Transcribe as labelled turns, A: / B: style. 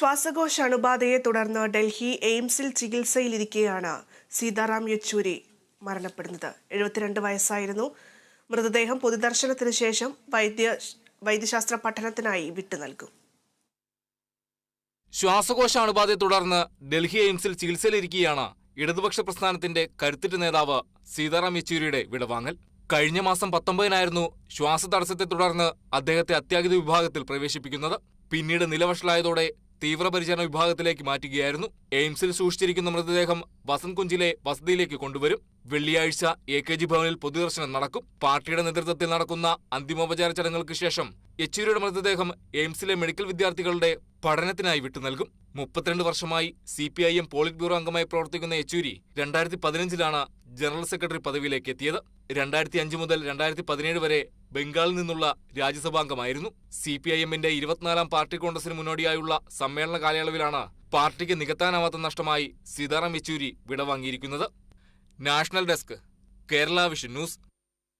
A: ശ്വാസകോശ അണുബാധയെ തുടർന്ന് ഡൽഹി എയിംസിൽ ചികിത്സയിലിരിക്കെയാണ് സീതാറാം യെച്ചൂരി മരണപ്പെടുന്നത്. എഴുപത്തിരണ്ട് വയസ്സായിരുന്നു. മൃതദേഹം പൊതുദർശനത്തിന് ശേഷം വൈദ്യ വൈദ്യശാസ്ത്ര പഠനത്തിനായി വിട്ടു നൽകും.
B: ശ്വാസകോശ അണുബാധയെ തുടർന്ന് ഡൽഹി എയിംസിൽ ചികിത്സയിലിരിക്കുകയാണ് ഇടതുപക്ഷ പ്രസ്ഥാനത്തിന്റെ കരുത്തിട്ട് നേതാവ് സീതാറാം യെച്ചൂരിയുടെ വിടവാങ്ങൽ. കഴിഞ്ഞ മാസം പത്തൊമ്പതിനായിരുന്നു ശ്വാസതടസ്സത്തെ തുടർന്ന് അദ്ദേഹത്തെ അത്യാഹിത വിഭാഗത്തിൽ പ്രവേശിപ്പിക്കുന്നത്. പിന്നീട് നിലവഷളായതോടെ തീവ്രപരിചരണ വിഭാഗത്തിലേക്ക് മാറ്റുകയായിരുന്നു. എയിംസിൽ സൂക്ഷിച്ചിരിക്കുന്ന മൃതദേഹം വസന്ത്കുഞ്ചിലെ വസതിയിലേക്ക് കൊണ്ടുവരും. വെള്ളിയാഴ്ച എ കെ ജി ഭവനിൽ പൊതുദർശനം നടക്കും. പാർട്ടിയുടെ നേതൃത്വത്തിൽ നടക്കുന്ന അന്തിമോപചാര ചടങ്ങുകൾക്ക് ശേഷം യെച്ചൂരിയുടെ മൃതദേഹം എയിംസിലെ മെഡിക്കൽ വിദ്യാർത്ഥികളുടെ പഠനത്തിനായി വിട്ടു നൽകും. മുപ്പത്തിരണ്ട് വർഷമായി C P I M politburo അംഗമായി പ്രവർത്തിക്കുന്ന യെച്ചൂരി രണ്ടായിരത്തി പതിനഞ്ചിലാണ് ജനറൽ സെക്രട്ടറി പദവിയിലേക്ക് എത്തിയത്. രണ്ടായിരത്തി അഞ്ച് മുതൽ രണ്ടായിരത്തി പതിനേഴ് വരെ ബംഗാളിൽ നിന്നുള്ള രാജ്യസഭാംഗമായിരുന്നു. സി പി ഐ എമ്മിന്റെ ഇരുപത്തിനാലാം പാർട്ടി കോൺഗ്രസിന് മുന്നോടിയായുള്ള സമ്മേളന കാലയളവിലാണ് പാർട്ടിക്ക് നികത്താനാവാത്ത നഷ്ടമായി Sitaram Yechury വിടവാങ്ങിയിരിക്കുന്നത്. National desk Kerala vision news.